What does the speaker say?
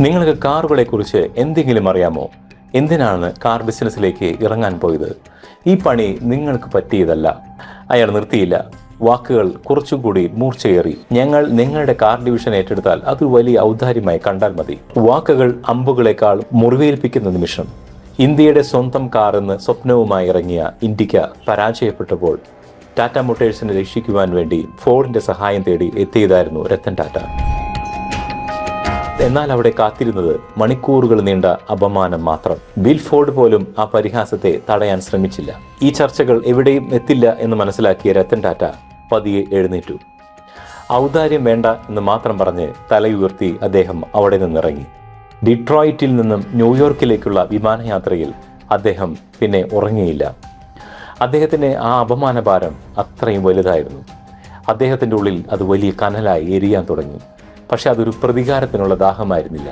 നിങ്ങൾക്ക് കാറുകളെക്കുറിച്ച് എന്തെങ്കിലും അറിയാമോ? എന്തിനാണ് കാർ ബിസിനസ്സിലേക്ക് ഇറങ്ങാൻ പോയത്? ഈ പണി നിങ്ങൾക്ക് പറ്റിയതല്ല. അയാൾ നിർത്തിയില്ല. വാക്കുകൾ കുറച്ചുകൂടി മൂർച്ചയേറി. ഞങ്ങൾ നിങ്ങളുടെ കാർ ഡിവിഷൻ ഏറ്റെടുത്താൽ അത് വലിയ ഔദാര്യമായി കണ്ടാൽ മതി. വാക്കുകൾ അമ്പുകളെക്കാൾ മുറിവേൽപ്പിക്കുന്ന നിമിഷം. ഇന്ത്യയുടെ സ്വന്തം കാർ എന്ന് സ്വപ്നവുമായി ഇറങ്ങിയ ഇന്ത്യക്ക പരാജയപ്പെട്ടപ്പോൾ ടാറ്റ മോട്ടേഴ്സിനെ രക്ഷിക്കുവാൻ വേണ്ടി ഫോർഡിന്റെ സഹായം തേടി എത്തിയതായിരുന്നു രത്തൻ ടാറ്റ. എന്നാൽ അവിടെ കാത്തിരുന്നത് മണിക്കൂറുകൾ നീണ്ട അപമാനം മാത്രം. ബിൽഫോർഡ് പോലും ആ പരിഹാസത്തെ തടയാൻ ശ്രമിച്ചില്ല. ഈ ചർച്ചകൾ എവിടെയും എത്തില്ല എന്ന് മനസ്സിലാക്കിയ രത്തൻ ടാറ്റ പതിയെ എഴുന്നേറ്റു. ഔദാര്യം വേണ്ട എന്ന് മാത്രം പറഞ്ഞ് തലയുയർത്തി അദ്ദേഹം അവിടെ നിന്നിറങ്ങി. ഡിട്രോയിറ്റിൽ നിന്നും ന്യൂയോർക്കിലേക്കുള്ള വിമാനയാത്രയിൽ അദ്ദേഹം പിന്നെ ഉറങ്ങിയില്ല. അദ്ദേഹത്തിന് ആ അപമാനഭാരം അത്രയും വലുതായിരുന്നു. അദ്ദേഹത്തിന്റെ ഉള്ളിൽ അത് വലിയ കനലായി എരിയാൻ തുടങ്ങി. പക്ഷെ അതൊരു പ്രതികാരത്തിനുള്ള ദാഹമായിരുന്നില്ല.